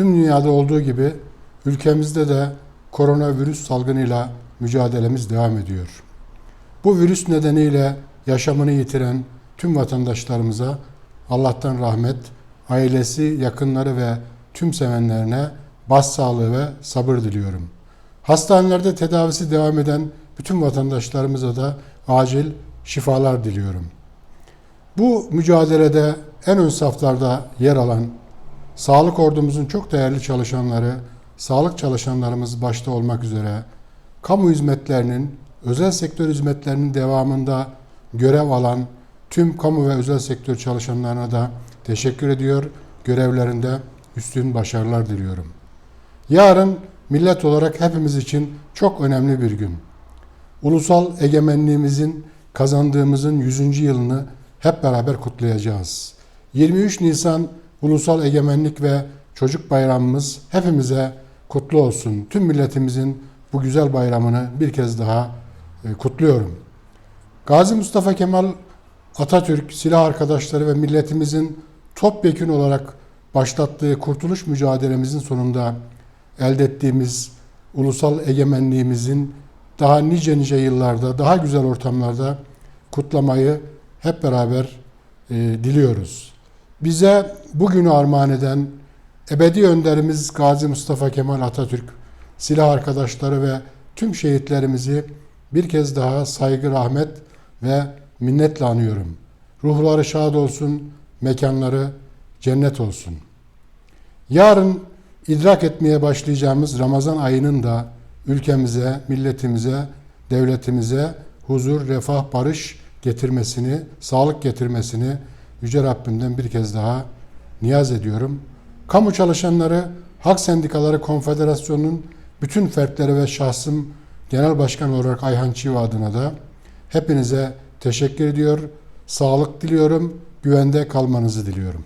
tüm dünyada olduğu gibi ülkemizde de koronavirüs salgınıyla mücadelemiz devam ediyor. Bu virüs nedeniyle yaşamını yitiren tüm vatandaşlarımıza Allah'tan rahmet, ailesi, yakınları ve tüm sevenlerine başsağlığı ve sabır diliyorum. Hastanelerde tedavisi devam eden bütün vatandaşlarımıza da acil şifalar diliyorum. Bu mücadelede en ön saflarda yer alan sağlık ordumuzun çok değerli çalışanları, sağlık çalışanlarımız başta olmak üzere kamu hizmetlerinin, özel sektör hizmetlerinin devamında görev alan tüm kamu ve özel sektör çalışanlarına da teşekkür ediyor. Görevlerinde üstün başarılar diliyorum. Yarın millet olarak hepimiz için çok önemli bir gün. Ulusal egemenliğimizin kazandığımızın 100. yılını hep beraber kutlayacağız. 23 Nisan Ulusal Egemenlik ve Çocuk Bayramımız hepimize kutlu olsun. Tüm milletimizin bu güzel bayramını bir kez daha e, kutluyorum. Gazi Mustafa Kemal Atatürk, silah arkadaşları ve milletimizin topyekün olarak başlattığı kurtuluş mücadelemizin sonunda elde ettiğimiz ulusal egemenliğimizin daha nice nice yıllarda, daha güzel ortamlarda kutlamayı hep beraber e, diliyoruz. Bize bugünü armağan eden ebedi önderimiz Gazi Mustafa Kemal Atatürk, silah arkadaşları ve tüm şehitlerimizi bir kez daha saygı, rahmet ve minnetle anıyorum. Ruhları şad olsun, mekanları cennet olsun. Yarın idrak etmeye başlayacağımız Ramazan ayının da ülkemize, milletimize, devletimize huzur, refah, barış getirmesini, sağlık getirmesini Yüce Rabbimden bir kez daha niyaz ediyorum. Kamu çalışanları, Hak Sendikaları Konfederasyonu'nun bütün fertleri ve şahsım Genel Başkan olarak Ayhan Çiva adına da hepinize teşekkür ediyor, sağlık diliyorum, güvende kalmanızı diliyorum.